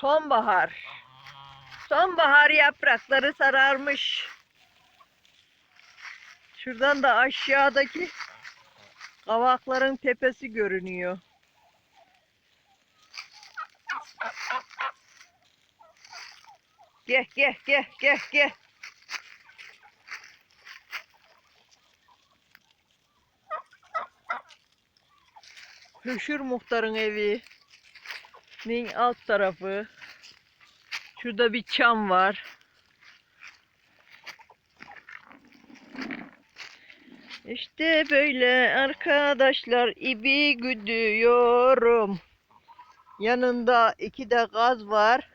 Sonbahar. Sonbahar yaprakları sararmış. Şuradan da aşağıdaki kavakların tepesi görünüyor. Gel gel gel gel gel. Hüşür muhtarın evi. Nin alt tarafı. Şurada bir çam var. İşte böyle arkadaşlar ibi güdüyorum. Yanında iki de gaz var.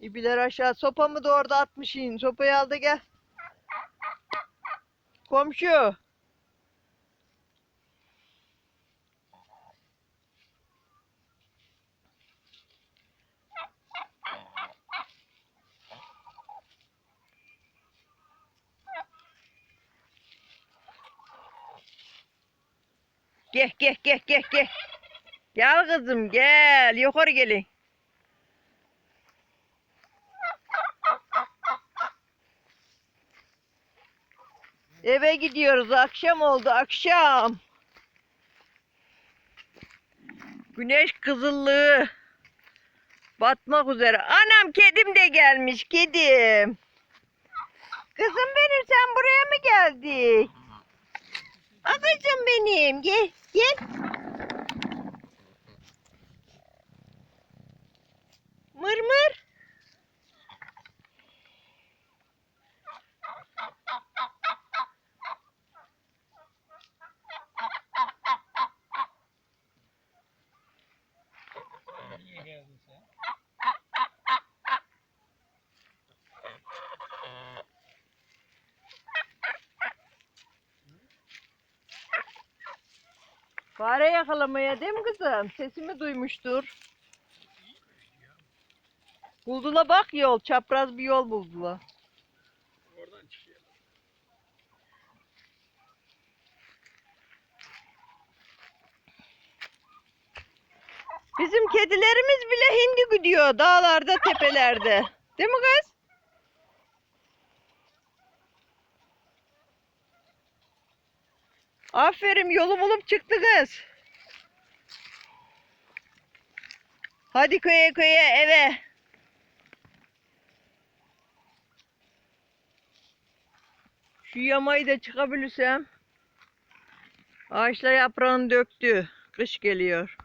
İbiler aşağı. Sopamı da orada atmışsın. Sopayı al da gel. Komşu. Gel gel gel gel gel. Gel kızım gel. Yukarı gelin. Eve gidiyoruz. Akşam oldu akşam. Güneş kızıllığı batmak üzere. Anam kedim de gelmiş kedim. Kızım benim sen buraya mı geldin? Babacım benim gel gel. Mır mır. Niye geldin sen? Fare yakalamaya değil mi kızım? Sesimi duymuştur. Buldula bak yol. Çapraz bir yol. Oradan çıkıyor. Bizim kedilerimiz bile hindi gidiyor dağlarda, tepelerde. Değil mi kız? Aferin yolu bulup çıktı kız. Hadi köye köye eve. Şu yamayı da çıkabilirsem. Ağaçlar yaprağını döktü. Kış geliyor.